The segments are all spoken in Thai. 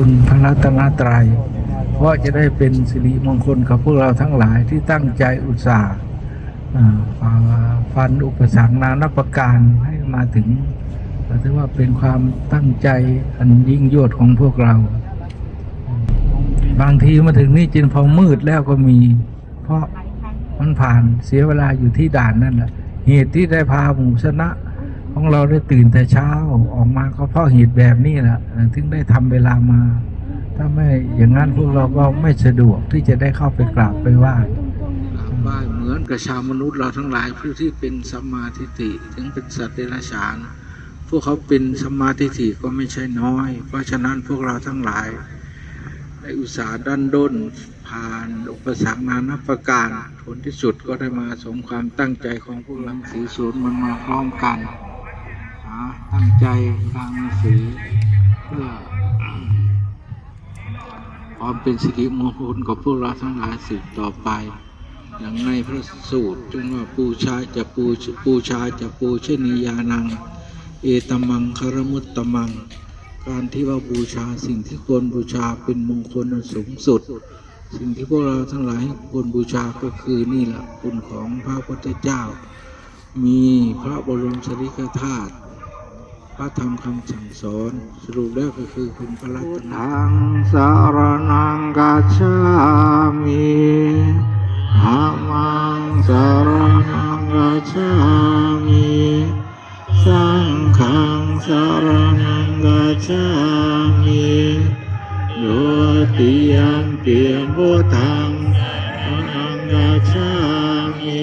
คุณพระรัตนตรัย เพราะจะได้เป็นสิริมงคลกับพวกเราทั้งหลายที่ตั้งใจอุตส่าห์อ่าฟันอุปสรรคนานับประการให้มาถึงถือว่าเป็นความตั้งใจอันยิ่งยวดของพวกเรา บางทีมาถึงนี่จินพอมืดแล้วก็มี เพราะมันผ่านเสียเวลาอยู่ที่ด่านนั่นแหละเหตุที่ได้พาหมู่ชนะ ของเราได้ตื่นแต่เช้าออกมาก็เพราะเหตุแบบนี้แหละถึงได้ทำเวลามา ถ้าไม่อย่างนั้นพวกเราก็ไม่สะดวกที่จะได้เข้าไปกราบไปไหว้กราบไหว้เหมือนกับชาวมนุษย์เราทั้งหลายผู้ที่เป็นสัมมาทิฏฐิถึงเป็นสัตว์เดรัจฉานพวกเขาเป็นสัมมาทิฏฐิก็ไม่ใช่น้อย เพราะฉะนั้นพวกเราทั้งหลายได้อุตสาห์ดันด้นผ่านอุปสรรคนานับประการ ผลที่สุดก็ได้มาสมความตั้งใจของพวกเราสีสวนมันมาพร้อมกัน ตั้งใจทางหนังสือเพื่อความเป็นสิริมงคลกับพวกเราทั้งหลายสืบต่อไป อย่างในพระสูตรจึงว่าปูชาจะปูปูชาจะปูชนียานัง เอตมังคารมุตตมัง การที่ว่าบูชาสิ่งที่ควรบูชาเป็นมงคลอันสูงสุด สิ่งที่พวกเราทั้งหลายควรบูชาก็คือนี่แหละคุณของพระพุทธเจ้า มีพระบรมสารีริกธาตุ พระธรรมคำสั่งสอน สรุปแล้วก็คือคุณพระรัตนทางสารนังกัจฉามิธรรมังสารนังกัจฉามิสังฆังสารนังกัจฉามิโยติยัมปิพุทธังสารนังกัจฉามิ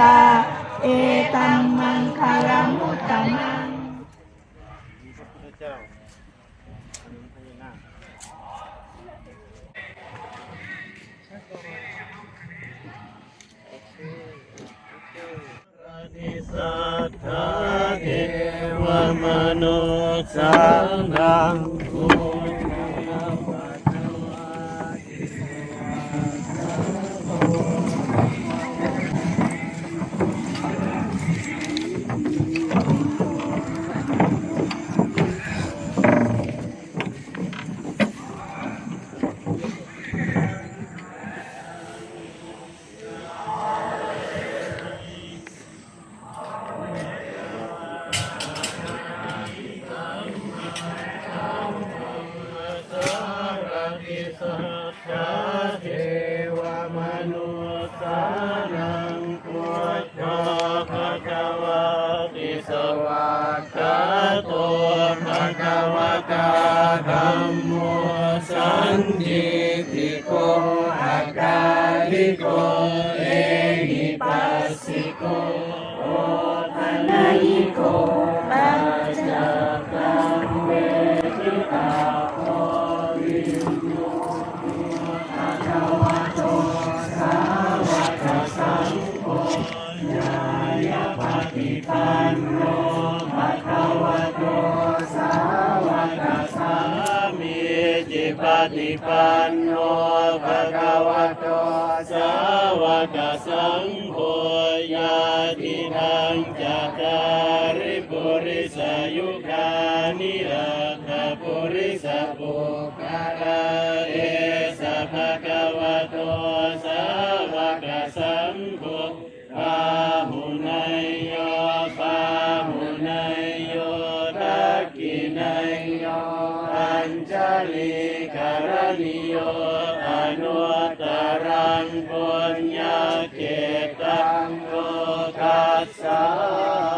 สั โตภะคะวะตาธัมโมสันทิติโกอาการิโกเอหิปัสสิโกโอทันยิโกปัจจตังเวทิตาโพวิโยภะคะวะโตสาวกสังโฆญายปฏิปันโน ฏิปันโนภะคะวะโตสาวกสังโฆญาติทังจัตตาริปุริสายุคานิรัตถปุริสปุคาระเอสะภะคะวะโตสาวกสัง นุตรังปุญญาเกตังโลกัสสา